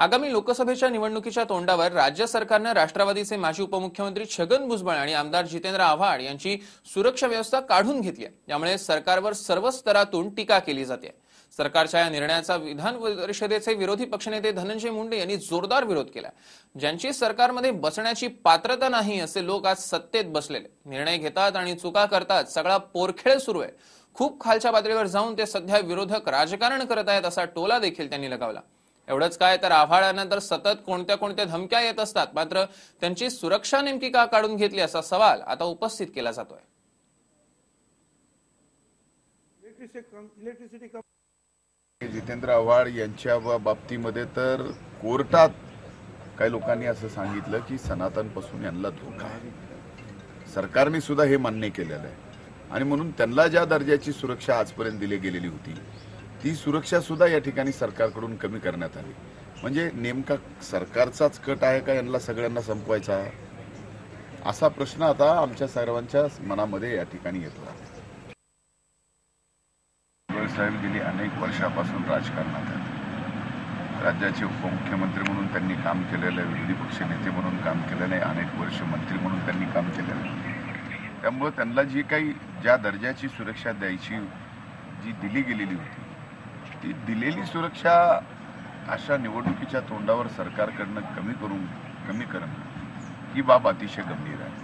आगामी लोकसभेच्या निवडणुकीच्या तोंडावर राज्य सरकारनं राष्ट्रवादीचे माजी उपमुख्यमंत्री छगन भुजबळ आणि आमदार जितेंद्र आव्हाड यांची सुरक्षा व्यवस्था काढून घेतली आहे. त्यामुळे सरकारवर सर्व स्तरातून टीका केली जाते. सरकारच्या या निर्णयाचा विधान परिषदेचे विरोधी पक्षनेते धनंजय मुंडे यांनी जोरदार विरोध केला. ज्यांची सरकारमध्ये बसण्याची पात्रता नाही असे लोक आज सत्तेत बसलेले निर्णय घेतात आणि चुका करतात. सगळा पोरखेळ सुरू आहे. खूप खालच्या पातळीवर जाऊन ते सध्या विरोधक राजकारण करत आहेत असा टोला देखील त्यांनी लगावला. एवढंच काय तर आव्हाडांना तर सतत कोणत्या कोणत्या धमक्या येत असतात? मात्र त्यांची सुरक्षा नेमकी का काढून घेतली असा सवाल आता उपस्थित केला जातोय. इलेक्ट्रिसिटी जितेंद्र आव्हाड यांच्या बाबतीमध्ये तर कोर्टात काही लोकांनी असं सांगितलं की सनातनपासून यांना धोका आहे. सरकारने सुद्धा हे मान्य केलेलं आहे. आणि म्हणून त्यांना ज्या दर्जाची सुरक्षा आजपर्यंत दिली गेलेली होती ती सुरक्षा सुद्धा या ठिकाणी सरकारकडून कमी करण्यात आली. म्हणजे नेमका सरकारचाच कट आहे का यांना सगळ्यांना संपवायचा असा प्रश्न आता आमच्या सर्वांच्या मनामध्ये या ठिकाणी येतो साहेब गेली अनेक वर्षापासून राजकारणात आहेत. राज्याचे उपमुख्यमंत्री म्हणून त्यांनी काम केलेलं आहे विरोधी पक्ष नेते म्हणून काम केलेलं आहे अनेक वर्ष मंत्री म्हणून त्यांनी काम केलेलं आहे. त्यामुळं त्यांना जी काही ज्या दर्जाची सुरक्षा द्यायची जी दिली गेलेली होती ती दिलेली सुरक्षा अशा निवडणुकीच्या तोंडावर सरकारकडनं कमी करून कमी करणं ही बाब अतिशय गंभीर आहे.